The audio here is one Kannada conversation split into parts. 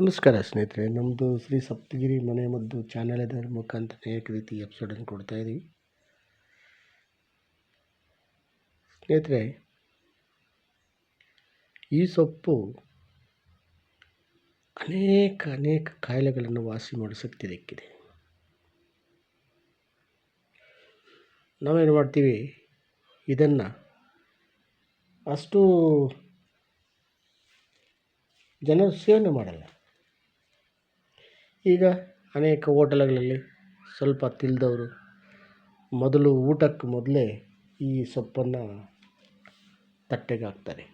ನಮಸ್ಕಾರ ಸ್ನೇಹಿತರೆ ನಮ್ಮದು ಶ್ರೀ ಸಪ್ತಗಿರಿ ಮನೆ ಮದ್ದು ಚಾನಲ್ ಇದರ ಮುಖಾಂತರ ಅನೇಕ ರೀತಿ ಎಪಿಸೋಡನ್ನು ಕೊಡ್ತಾ ಇದ್ದೀವಿ ಸ್ನೇಹಿತರೆ, ಈ ಸೊಪ್ಪು ಅನೇಕ ಅನೇಕ ಕಾಯಿಲೆಗಳನ್ನು ವಾಸಿ ಮಾಡೋ ಶಕ್ತಿ ಇದಕ್ಕಿದೆ. ನಾವೇನು ಮಾಡ್ತೀವಿ? ಇದನ್ನು ಅಷ್ಟು ಜನರು ಸೇವನೆ ಮಾಡಲ್ಲ. ಈಗ ಅನೇಕ ಹೋಟೆಲ್ಗಳಲ್ಲಿ ಸ್ವಲ್ಪ ತಿಳಿದವ್ರು ಮೊದಲು ಊಟಕ್ಕೆ ಮೊದಲೇ ಈ ಸೊಪ್ಪನ್ನು ತಟ್ಟೆಗೆ ಹಾಕ್ತಾರೆ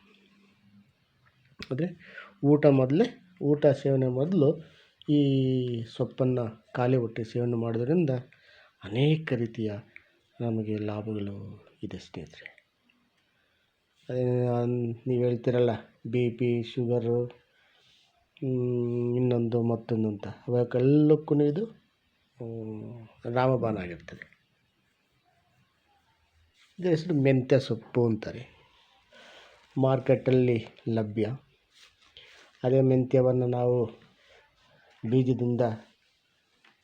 ಅಂದರೆ ಊಟ ಮೊದಲೇ, ಊಟ ಸೇವನೆ ಮೊದಲು ಈ ಸೊಪ್ಪನ್ನು ಖಾಲಿ ಹೊಟ್ಟೆ ಸೇವನೆ ಮಾಡೋದರಿಂದ ಅನೇಕ ರೀತಿಯ ನಮಗೆ ಲಾಭಗಳು ಇದೆ ಸ್ನೇಹಿತರೆ. ನೀವು ಹೇಳ್ತೀರಲ್ಲ, ಬಿ ಪಿ, ಶುಗರು ಇನ್ನೊಂದು ಮತ್ತೊಂದು ಅಂತ. ಅವಕ್ಕೆಲ್ಲಕ್ಕೂ ಇದು ರಾಮಬಾಣ ಆಗಿರ್ತದೆ. ಇದರ ಹೆಸರು ಮೆಂತ್ಯ ಸೊಪ್ಪು ಅಂತಾರೆ. ಮಾರ್ಕೆಟಲ್ಲಿ ಲಭ್ಯ. ಅದೇ ಮೆಂತ್ಯವನ್ನು ನಾವು ಬೀಜದಿಂದ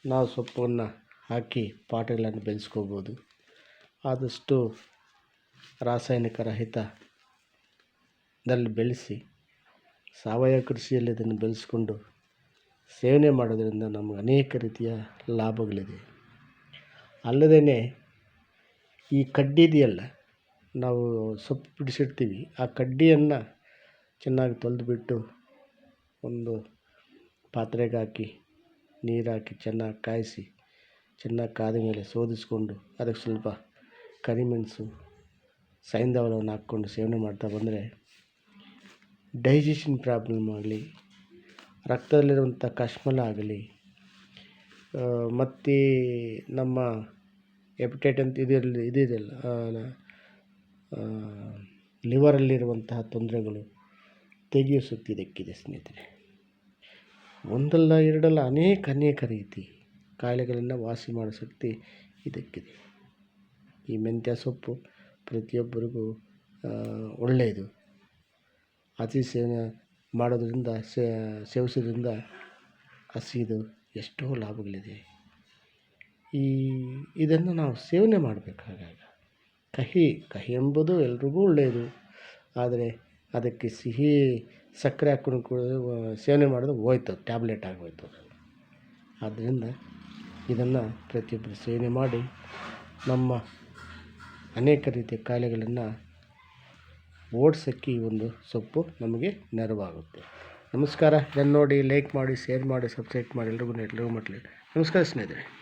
ನಾವು ಸೊಪ್ಪನ್ನು ಹಾಕಿ ಪಾಟ್ಗಳನ್ನು ಬೆಳೆಸ್ಕೋಬೋದು. ಆದಷ್ಟು ರಾಸಾಯನಿಕ ರಹಿತದಲ್ಲಿ ಬೆಳೆಸಿ ಸಾವಯವ ಕೃಷಿಯಲ್ಲಿ ಅದನ್ನು ಬೆಳೆಸ್ಕೊಂಡು ಸೇವನೆ ಮಾಡೋದರಿಂದ ನಮ್ಗೆ ಅನೇಕ ರೀತಿಯ ಲಾಭಗಳಿದೆ. ಅಲ್ಲದೇ ಈ ಕಡ್ಡಿ ಇದೆಯಲ್ಲ ನಾವು ಸೊಪ್ಪು ಬಿಡಿಸಿಡ್ತೀವಿ, ಆ ಕಡ್ಡಿಯನ್ನು ಚೆನ್ನಾಗಿ ತೊಳೆದ್ಬಿಟ್ಟು ಒಂದು ಪಾತ್ರೆಗೆ ಹಾಕಿ, ನೀರು ಹಾಕಿ ಚೆನ್ನಾಗಿ ಕಾಯಿಸಿ, ಚೆನ್ನಾಗಿ ಕಾದ ಮೇಲೆ ಶೋಧಿಸ್ಕೊಂಡು ಅದಕ್ಕೆ ಸ್ವಲ್ಪ ಕರಿಮೆಣಸು ಸೈಂಧವಳವನ್ನು ಹಾಕ್ಕೊಂಡು ಸೇವನೆ ಮಾಡ್ತಾ ಬಂದರೆ ಡೈಜೆಷನ್ ಪ್ರಾಬ್ಲಮ್ ಆಗಲಿ, ರಕ್ತದಲ್ಲಿರುವಂಥ ಕಶ್ಮಲ ಆಗಲಿ ಮತ್ತು ನಮ್ಮ ಎಪಿಟೈಟ್ ಅಂತ ಇದರಲ್ಲಿ ಇದಿದೆಯಲ್ಲ ಲಿವರಲ್ಲಿರುವಂತಹ ತೊಂದರೆಗಳು ತೆಗೆಯೋ ಶಕ್ತಿ ಇದಕ್ಕಿದೆ ಸ್ನೇಹಿತರೆ. ಒಂದಲ್ಲ ಎರಡಲ್ಲ ಅನೇಕ ಅನೇಕ ರೀತಿ ಕಾಯಿಲೆಗಳನ್ನು ವಾಸಿ ಮಾಡೋ ಶಕ್ತಿ ಇದಕ್ಕಿದೆ. ಈ ಮೆಂತ್ಯ ಸೊಪ್ಪು ಪ್ರತಿಯೊಬ್ಬರಿಗೂ ಒಳ್ಳೆಯದು. ಅತಿ ಸೇವನೆ ಮಾಡೋದರಿಂದ ಸೇವಿಸೋದ್ರಿಂದ ಹಸಿದು ಎಷ್ಟೋ ಲಾಭಗಳಿದೆ. ಈ, ಇದನ್ನು ನಾವು ಸೇವನೆ ಮಾಡಬೇಕಾದಾಗ ಕಹಿ ಕಹಿ ಎಂಬುದು ಎಲ್ರಿಗೂ ಒಳ್ಳೆಯದು. ಆದರೆ ಅದಕ್ಕೆ ಸಿಹಿ ಸಕ್ಕರೆ ಹಾಕ್ಕೊಂಡು ಕೂಡ, ಸೇವನೆ ಮಾಡಿದ್ರೆ ಹೋಯ್ತು, ಟ್ಯಾಬ್ಲೆಟ್ ಆಗೋಯ್ತು. ಆದ್ದರಿಂದ ಇದನ್ನು ಪ್ರತಿಯೊಬ್ಬರು ಸೇವನೆ ಮಾಡಿ ನಮ್ಮ ಅನೇಕ ರೀತಿಯ ಕಾಯಿಲೆಗಳನ್ನು ಓಡ್ಸೋಕ್ಕೆ ಈ ಒಂದು ಸೊಪ್ಪು ನಮಗೆ ನೆರವಾಗುತ್ತೆ. ನಮಸ್ಕಾರ. ಇದನ್ನು ನೋಡಿ ಲೈಕ್ ಮಾಡಿ ಶೇರ್ ಮಾಡಿ ಸಬ್ಸ್ಕ್ರೈಬ್ ಮಾಡಿ, ಎಲ್ರಿಗೂ ಎಲ್ರಿಗೂ ಮಟ್ಲಿ. ನಮಸ್ಕಾರ ಸ್ನೇಹಿತರೆ.